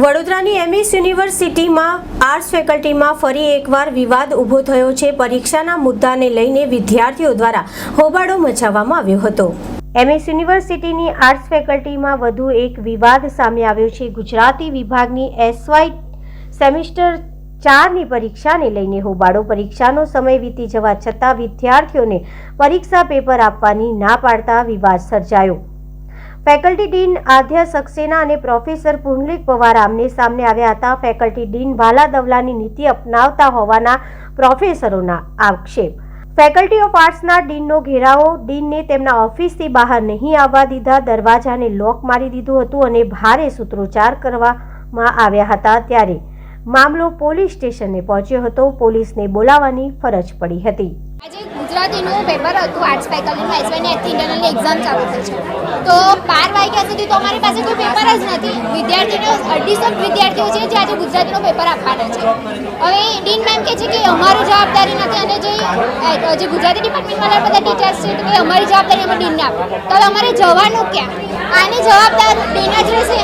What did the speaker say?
વડોદરાની એમએસ યુનિવર્સિટીમાં આર્ટ્સ ફેકલ્ટીમાં ફરી એકવાર વિવાદ ઊભો થયો છે. પરીક્ષાના મુદ્દાને લઈને વિદ્યાર્થીઓ દ્વારા હોબાળો મચાવવામાં આવ્યો હતો. એમએસ યુનિવર્સિટીની આર્ટ્સ ફેકલ્ટીમાં વધુ એક વિવાદ સામે આવ્યો છે. ગુજરાતી વિભાગની એસવાય સેમિસ્ટર ચારની પરીક્ષાને લઈને હોબાળો. પરીક્ષાનો સમય વીતી જવા છતાં વિદ્યાર્થીઓને પરીક્ષા પેપર આપવાની ના પાડતા વિવાદ સર્જાયો. ફેકલ્ટી ડીન આધ્યા સક્સેના અને પ્રોફેસર પુંડલિક પવાર આમને સામે આવ્યા હતા. ફેકલ્ટી ડીન ભાલા દવલાની નીતિ અપનાવતા હોવાના પ્રોફેસરોના આક્ષેપ. ફેકલ્ટી ઓફ આર્ટ્સના ડીનનો ઘેરાવો, ડીનને તેમના ઓફિસથી બહાર નહીં આવવા દીધા, દરવાજાને લોક મારી દીધું હતું અને ભારે સૂત્રોચ્ચાર કરવામાં આવ્યા હતા ત્યારે મામલો પોલીસ સ્ટેશને પહોંચ્યો હતો. પોલીસને બોલાવવાની ફરજ પડી હતી. ગુજરાતીનું પેપર હતું આર્ટ્સ ફેકલ્ટીનું એસવાયની ઇન્ટરનલની એક્ઝામ ચાલુ થઈ છે. તો બાર વાગ્યા સુધી તો અમારી પાસે કોઈ પેપર જ નથી. વિદ્યાર્થીઓ અઢીસો વિદ્યાર્થીઓ છે જે આજે ગુજરાતીનું પેપર આપવાના છે. હવે ડીન મેમ કહે છે કે અમારું જવાબદારી નથી અને જે ગુજરાતી ડિપાર્ટમેન્ટવાળા બધા ટીચર્સ છે કે અમારી જવાબદારી અમે ડીનને આપો તો અમારે જવાનું ક્યાં? આની જવાબદાર ડીન જ રહેશે